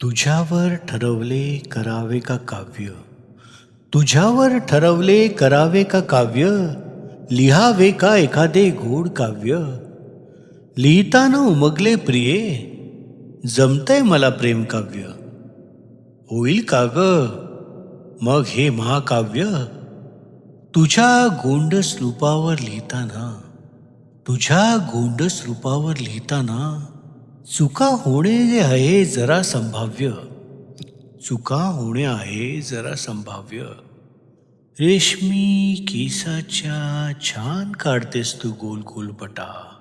तुझ्यावर ठरवले करावे का काव्य? तुझ्यावर ठरवले करावे का काव्य? लिहावे का एखादे गोड काव्य? लिहिताना उमगले प्रिये जमतंय मला प्रेम काव्य. होईल का ग? मग हे महाकाव्य? तुझ्या गोंडस रूपावर लिहिताना तुझ्या गोंडस रूपावर लिहिताना चुका होणे जे आहे जरा संभाव्य. चुका होणे आहे जरा संभाव्य. रेशमी केसाच्या छान काढतेस तू गोल गोल बटा.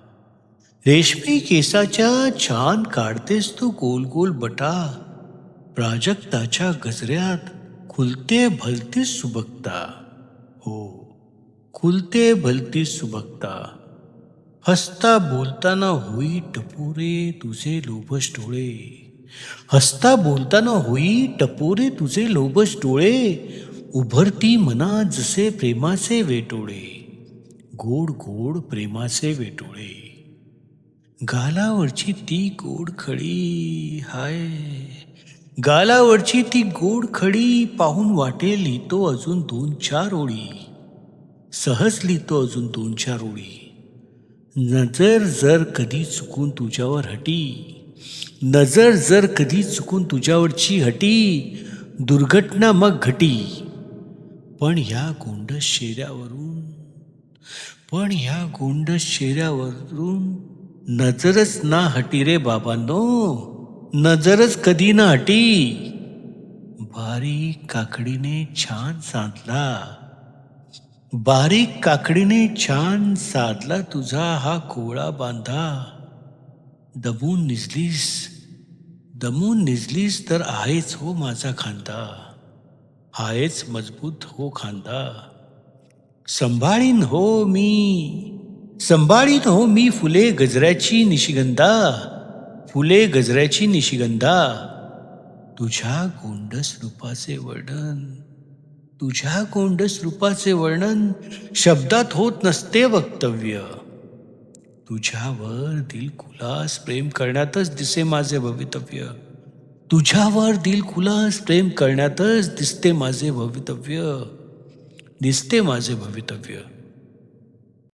रेशमी केसाच्या छान काढतेस तू गोल गोल बटा. प्राजक्ताच्या गजऱ्यात खुलते भलतीस सुबकता. हो खुलते भलतीस सुबकता. हसता बोलताना होई टपोरे तुझे लोभस डोळे. हसता बोलताना होई टपोरे तुझे लोभस डोळे. उभरती मना जसे प्रेमाचे वेटोळे. गोड गोड प्रेमाचे वेटोळे. गालावरची ती गोड खडी हाय. गालावरची ती गोड खडी पाहून वाटेल लिहितो अजून दोन चार ओळी. सहज लिहितो अजून दोन चार ओळी. नजर जर कधी चुकून तुझ्यावर हटी नजर जर कधी चुकून तुझ्यावरची हटी दुर्घटना मग घटी. पण ह्या गोंडस शेऱ्यावरून पण ह्या गोंडस शेऱ्यावरून नजरच ना हटी रे बाबांनो नजरच कधी ना हटी. बारीक काकडीने छान सांधला बारीक काकडीने छान साधला तुझा हा कोळा बांधा. दमून निजलीस दमून निजलीस तर आहेच हो माझा खांदा. आहेच मजबूत हो खांदा. संभाळीन हो मी संभाळीन हो मी फुले गजऱ्याची निशिगंधा फुले गजऱ्याची निशिगंधा. तुझ्या गोंडस रूपाचे वर्णन तुझ्या गोंडस रूपाचे वर्णन शब्दात होत नसते वक्तव्य. तुझ्यावर दिलखुलास प्रेम करण्यातच दिसे माझे भवितव्य. तुझ्यावर दिलखुलास प्रेम करण्यातच दिसते माझे भवितव्य. दिसते माझे भवितव्य.